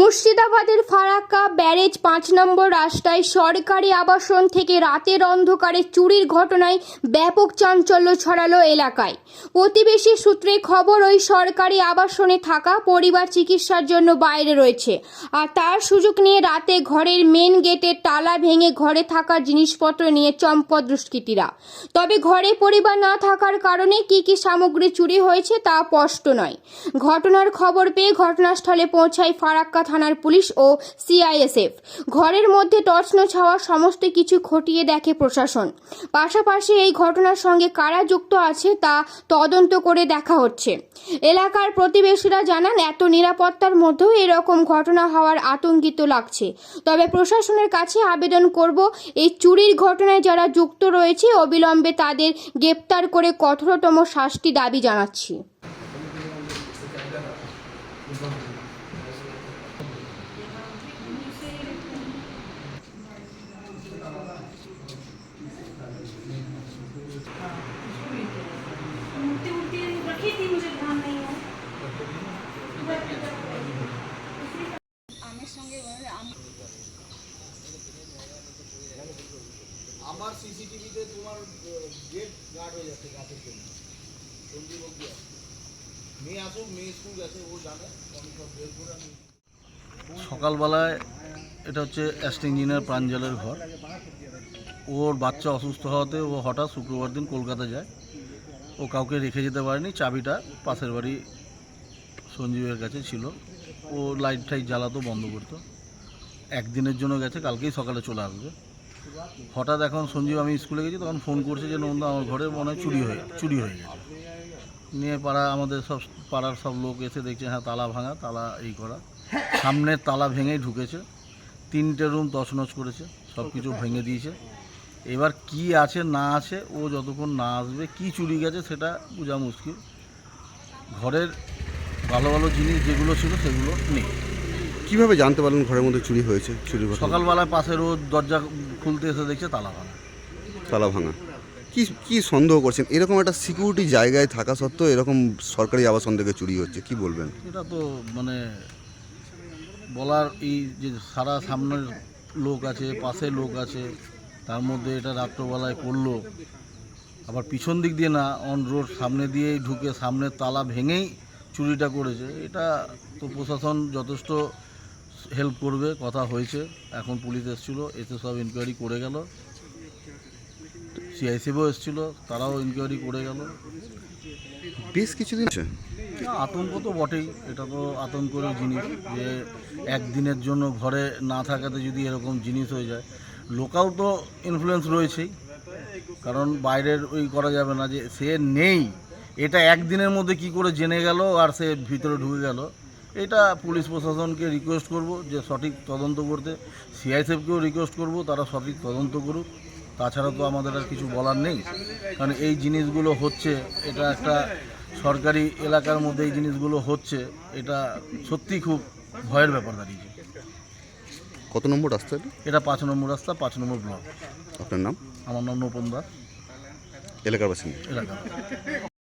মুর্শিদাবাদের ফারাক্কা ব্যারেজ পাঁচ নম্বর রাস্তায় সরকারি আবাসন থেকে রাতের অন্ধকারে চুরির ঘটনায় ব্যাপক চাঞ্চল্য ছড়ালো এলাকায়। প্রতিবেশী সূত্রে খবর, ওই সরকারি আবাসনে থাকা পরিবার চিকিৎসার জন্য বাইরে রয়েছে। আর তার সুযোগ নিয়ে রাতে ঘরের মেন গেটের তালা ভেঙে ঘরে থাকা জিনিসপত্র নিয়ে চম্পট দুষ্কৃতীরা। তবে ঘরে পরিবার না থাকার কারণে কি কি সামগ্রী চুরি হয়েছে তা স্পষ্ট নয়। ঘটনার খবর পেয়ে ঘটনাস্থলে পৌঁছায় ফারাক্কা থানার পুলিশ ও সিআইএসএফ। ঘরের মধ্যে টর্চন ছাওয়া সমস্ত কিছু খটিয়ে দেখে প্রশাসন। পাশাপাশি এই ঘটনার সঙ্গে কারা যুক্ত আছে তা তদন্ত করে দেখা হচ্ছে। এলাকার প্রতিবেশীরা জানান, এত নিরাপত্তার মধ্যেও এরকম ঘটনা হওয়ার আতঙ্কিত লাগছে। তবে প্রশাসনের কাছে আবেদন করব, এই চুরির ঘটনায় যারা যুক্ত রয়েছে, অবিলম্বে তাদের গ্রেপ্তার করে কঠোরতম শাস্তি দাবি জানাচ্ছি। আমার সিসিটিভিতে তোমার গেট গার্ড হয়ে যাচ্ছে গাছের জন্য। সঞ্জীব অব্দি মেয়ে আসুক মেয়ে স্কুল গেছে ও জানে। আমি সব বের করে আমি সকালবেলায় এটা হচ্ছে অ্যাস্ট ইঞ্জিনিয়ার প্রাঞ্জলের ঘর। ওর বাচ্চা অসুস্থ হওয়াতে ও হঠাৎ শুক্রবার দিন কলকাতা যায়। ও কাউকে রেখে যেতে পারেনি, চাবিটা পাশের বাড়ি সঞ্জীবের কাছে ছিল। ও লাইট টাইট জ্বালাতো, বন্ধ করতো। একদিনের জন্য গেছে, কালকেই সকালে চলে আসবে। হঠাৎ এখন সঞ্জীব, আমি স্কুলে গেছি, তখন ফোন করছে যে, নন্দা, আমার ঘরে মনে হয় চুরি হয়ে চুরি হয়ে গেছে। নিয়ে পাড়া, আমাদের সব, পাড়ার সব লোক এসে দেখছে হ্যাঁ তালা ভাঙা, তালা এই করা। সামনের তালা ভেঙেই ঢুকেছে। তিনটে রুম তছনছ করেছে সব কিছু ভেঙে দিয়েছে। এবার কি আছে না আছে ও যতক্ষণ না আসবে কি চুরি গেছে সেটা বোঝা মুশকিল। ঘরের ভালো ভালো জিনিস যেগুলো ছিল সেগুলো নেই। কীভাবে জানতে পারলেন ঘরের মধ্যে চুরি হয়েছে চুরি সকালবেলায় পাশের ও দরজা খুলতে এসে দেখছে তালা ভাঙা। তালা ভাঙা। কি কি সন্দেহ করছেন? এরকম একটা সিকিউরিটি জায়গায় থাকা সত্ত্বেও এরকম সরকারি আবাসন থেকে চুরি হচ্ছে কি বলবেন? এটা তো মানে বলার এই যে সারা সামনের লোক আছে পাশে লোক আছে তার মধ্যে এটা রাত্রবেলায় করল আবার পিছন দিক দিয়ে না অন রোড সামনে দিয়েই ঢুকে সামনের তালা ভেঙেই চুরিটা করেছে। এটা তো প্রশাসন যথেষ্ট হেল্প করবে কথা হয়েছে। এখন পুলিশ এসেছিল এসে সব ইনকোয়ারি করে গেল। সিআইসিও এসেছিল তারাও ইনকোয়ারি করে গেল। বেশ কিছুদিন আতঙ্ক তো বটেই এটা তো আতঙ্কের জিনিস যে একদিনের জন্য ঘরে না থাকাতে যদি এরকম জিনিস হয়ে যায়। লোকাল তো ইনফ্লুয়েন্স রয়েছেই। কারণ বাইরের ওই করা যাবে না যে সে নেই। এটা একদিনের মধ্যে কি করে জেনে গেল আর সে ভিতরে ঢুকে গেল? এটা পুলিশ প্রশাসনকে রিকোয়েস্ট করব যে সঠিক তদন্ত করতে। সিআইএসএফকেও রিকোয়েস্ট করব, তারা সঠিক তদন্ত করুক। তাছাড়া তো আমাদের আর কিছু বলার নেই। কারণ এই জিনিসগুলো হচ্ছে, এটা একটা সরকারি এলাকার মধ্যে এই জিনিসগুলো হচ্ছে, এটা সত্যি খুব ভয়ের ব্যাপার দাঁড়িয়েছে। কত নম্বর রাস্তা এটা? এটা পাঁচ নম্বর রাস্তা পাঁচ নম্বর ব্লক। আপনার নাম? আমার নাম নৌপন দাস। এলাকার বাসিন্দা। এলাকা